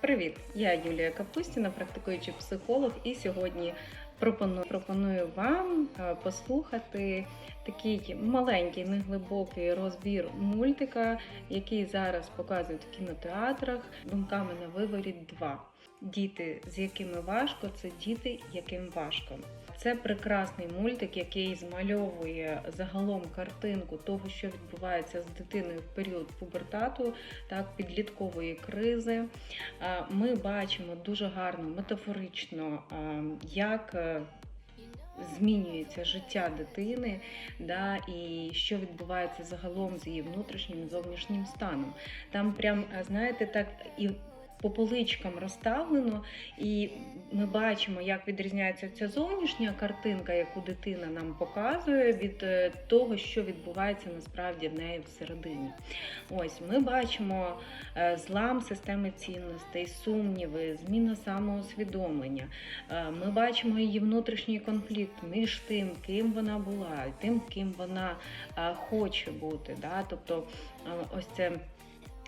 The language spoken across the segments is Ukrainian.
Привіт! Я Юлія Капустіна, практикуючий психолог, і сьогодні пропоную, пропоную вам е, послухати такий маленький, неглибокий розбір мультика, який зараз показують в кінотеатрах. Думками на виворіт 2. Діти, з якими важко, це діти, яким важко. Це прекрасний мультик, який змальовує загалом картинку того, що відбувається з дитиною в період пубертату, так підліткової кризи. Ми бачимо дуже гарно, метафорично, як е, змінюється життя дитини, да, і що відбувається загалом з її внутрішнім зовнішнім станом. Там прям, е, знаєте, так і по поличкам розставлено, і ми бачимо, як відрізняється ця зовнішня картинка, яку дитина нам показує, від е, того, що відбувається насправді в неї всередині. Ось ми бачимо е, злам системи цінностей, сумніви, зміна самоусвідомлення. Е, Ми бачимо її внутрішній конфлікт між тим, ким вона була, і тим, ким вона хоче бути. Да? Тобто ось це.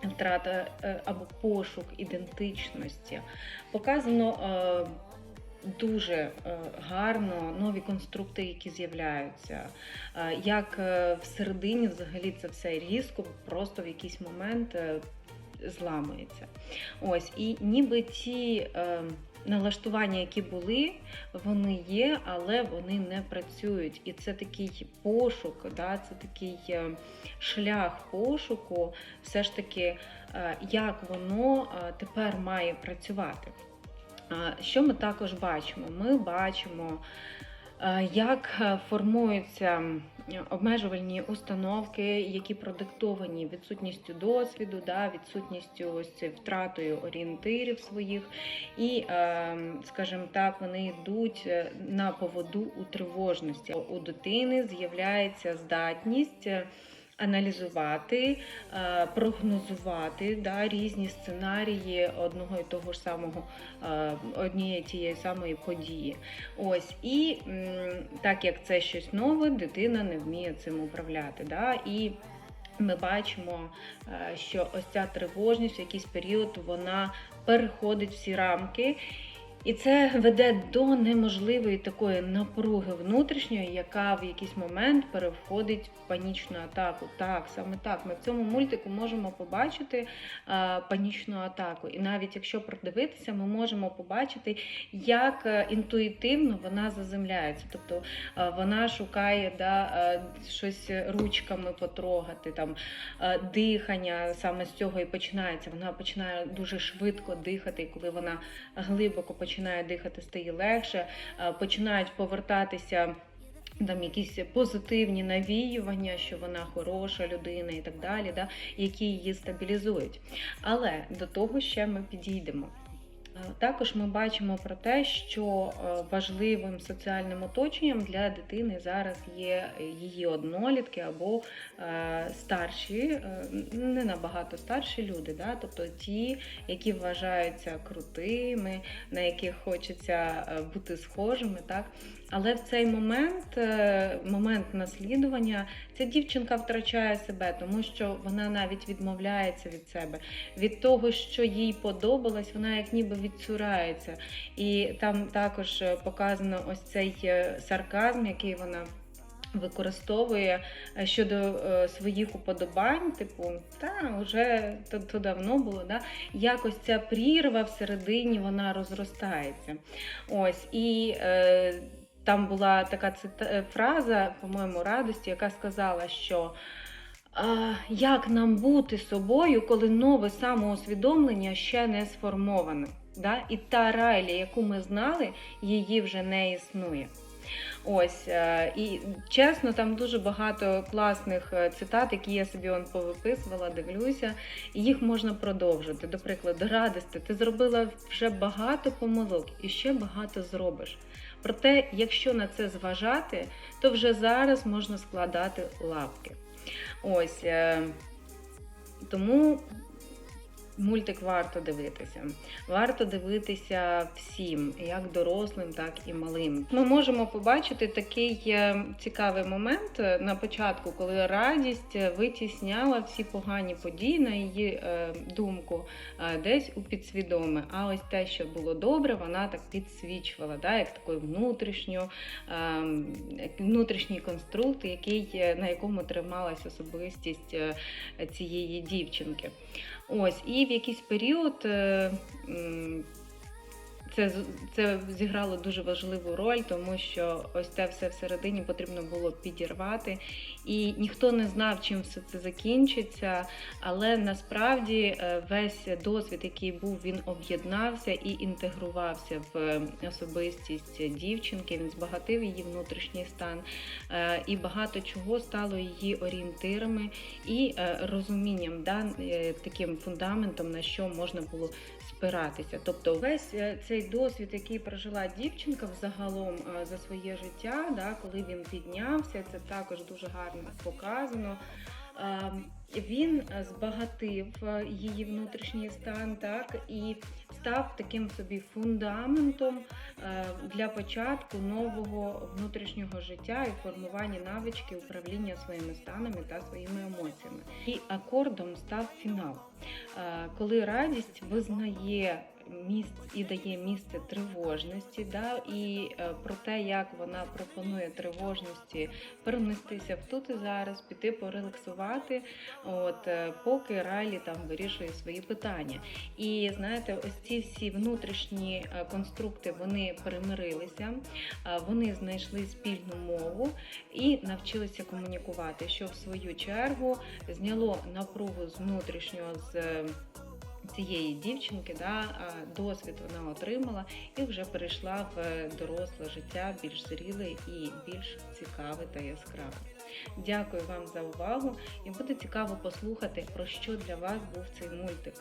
Втрата е, або пошук ідентичності показано е, дуже е, гарно нові конструкти, які з'являються. Як всередині взагалі це все різко, просто в якийсь момент зламується. Ось, і ніби е, налаштування, які були, вони є, але вони не працюють. І це такий пошук, да, це такий е, шлях пошуку, все ж таки, е, як воно е, тепер має працювати. Що ми також бачимо? Ми бачимо, як е, формуються обмежувальні установки, які продиктовані відсутністю досвіду, да, відсутністю ось втратою орієнтирів своїх, і, е, скажімо так, вони йдуть е, на поводу у тривожності. У дитини з'являється здатність. Аналізувати, е, прогнозувати да, різні сценарії одного і того ж самого е, однієї тієї самої події. Ось і так як це щось нове, дитина не вміє цим управляти. Да? І ми бачимо, е, що ось ця тривожність в якийсь період вона переходить всі рамки. І це веде до неможливої такої напруги внутрішньої, яка в якийсь момент переходить в панічну атаку. Так, саме так. Ми в цьому мультику можемо побачити а, панічну атаку. І навіть якщо продивитися, ми можемо побачити, як е, інтуїтивно вона заземляється. Тобто е, вона шукає да, е, щось ручками потрогати, там е, дихання саме з цього і починається. Вона починає дуже швидко дихати, коли вона глибоко починає дихати, стає легше, е, починають повертатися. Там якісь позитивні навіювання, що вона хороша людина і так далі, да, які її стабілізують. Але до того ще ми підійдемо. Е, Також ми бачимо про те, що е, важливим соціальним оточенням для дитини зараз є її однолітки або е, старші, не набагато старші люди, да? тобто ті, які вважаються крутими, на яких хочеться бути схожими. Так? Але в цей момент, момент наслідування, ця дівчинка втрачає себе, тому що вона навіть відмовляється від себе, від того, що їй подобалось, вона як ніби відцурається. І там також е, показано ось цей е, сарказм, який вона. Використовує е, щодо е, своїх уподобань, типу, та вже то, то давно було, да? якось ця прірва всередині вона розростається. Ось і е, там була така цита- фраза, по-моєму, радості, яка сказала, що а, як нам бути собою, коли нове самоусвідомлення ще не сформоване. Да? І та Райлі, яку ми знали, її вже не існує. Ось е, і чесно, там дуже багато класних е, цитат, які я собі он повиписувала, дивлюся, і їх можна продовжити. До прикладу, радости, ти зробила вже багато помилок і ще багато зробиш. Проте, якщо на це зважати, то вже зараз можна складати лапки. Ось е, тому Мультик варто дивитися. Варто дивитися всім, як дорослим, так і малим. Ми можемо побачити такий е, цікавий момент е, на початку, коли радість витісняла всі погані події на її е, думку десь у підсвідоме. А ось те, що було добре, вона так підсвічувала, да, як такий внутрішньо, е, внутрішній конструкт, який, на якому трималась особистість цієї дівчинки. Ось, і в якийсь період е, це, це зіграло дуже важливу роль, тому що ось те все всередині потрібно було підірвати. І ніхто не знав, чим все це закінчиться. Але насправді е, весь досвід, який був, він об'єднався і інтегрувався в е, особистість дівчинки. Він збагатив її внутрішній стан, е, і багато чого стало її орієнтирами і розумінням, да, таким фундаментом, на що можна було спиратися. Тобто, весь е, цей досвід, який прожила дівчинка взагалом е, за своє життя, да, коли він піднявся, це також дуже гарно показано. Е, Він е, збагатив е, її внутрішній стан, так і став таким собі фундаментом для початку нового внутрішнього життя і формування навички управління своїми станами та своїми емоціями. І акордом став фінал, коли радість визнає місце і дає місце тривожності, да, і е, про те, як вона пропонує тривожності перенестися в тут і зараз, піти порелаксувати, от е, поки Райлі там вирішує свої питання. І знаєте, ось ці всі внутрішні е, конструкти вони примирилися, е, вони знайшли спільну мову і навчилися комунікувати, що в свою чергу зняло напругу з внутрішнього з. Цієї дівчинки да, досвід вона отримала і вже перейшла в доросле життя більш зріле і більш цікаве та яскраве. Дякую вам за увагу і буде цікаво послухати, про що для вас був цей мультик.